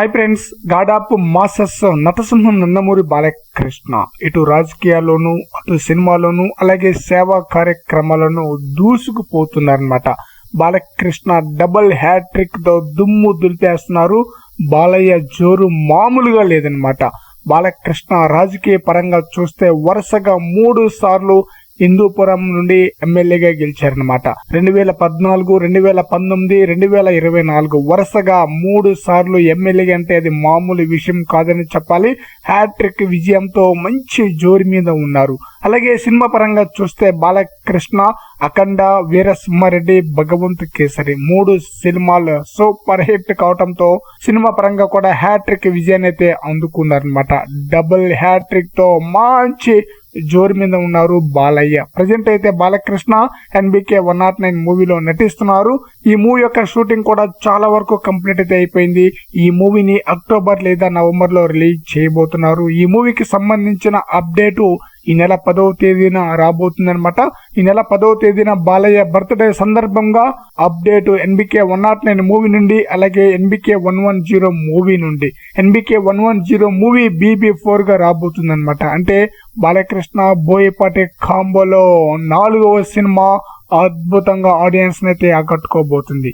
Hi friends god of masses నటసింహం Nandamuri Balakrishna. ఇటు రాజకీయాల్లోనూ అటు సినిమాలోనూ అలాగే సేవా కార్యక్రమాలను దూసుకుపోతున్నారనమాట బాలకృష్ణ డబుల్ హ్యాట్రిక్తో దుమ్ము దులిపేస్తున్నారు. బాలయ్య జోరు మామూలుగా లేదనమాట బాలకృష్ణ రాజకీయ పరంగా చూస్తే వరుసగా మూడు సార్లు హిందూపురం నుండి ఎమ్మెల్యేగా గెలిచారనమాట రెండు వేల పద్నాలుగు రెండు వేల పంతొమ్మిది రెండు వేల ఇరవై నాలుగు వరుసగా మూడు సార్లు ఎమ్మెల్యేగా అంటే అది మామూలు విషయం కాదని చెప్పాలి. హ్యాట్రిక్ విజయంతో మంచి జోరు మీద ఉన్నారు. అలాగే సినిమా పరంగా చూస్తే బాలకృష్ణ అఖండ వీరసింహారెడ్డి భగవంత్ కేసరి మూడు సినిమాలు సూపర్ హిట్ కావటంతో సినిమా పరంగా కూడా హ్యాట్రిక్ విజయాన్ని అయితే అందుకున్నారనమాట డబుల్ హ్యాట్రిక్తో మంచి జోరు మీద ఉన్నారు బాలయ్య. ప్రజెంట్ అయితే Balakrishna NBK one nought nine మూవీలో నటిస్తున్నారు. ఈ మూవీ యొక్క షూటింగ్ కూడా చాలా వరకు కంప్లీట్ అయితే అయిపోయింది. ఈ మూవీని అక్టోబర్ లేదా నవంబర్లో రిలీజ్ చేయబోతున్నారు. ఈ మూవీకి సంబంధించిన అప్డేటు ఈ నెల పదవ తేదీన రాబోతుందనమాట ఈ నెల పదవ తేదీన బాలయ్య బర్త్డే సందర్భంగా update NBK one nought nine movie నుండి అలాగే NBK one one zero movie నుండి. NBK one one zero movie BB ఫోర్గా రాబోతుందన్నమాట. అంటే బాలకృష్ణ బోయపాటి కాంబోలో నాలుగవ సినిమా అద్భుతంగా ఆడియన్స్ అయితే ఆకట్టుకోబోతుంది.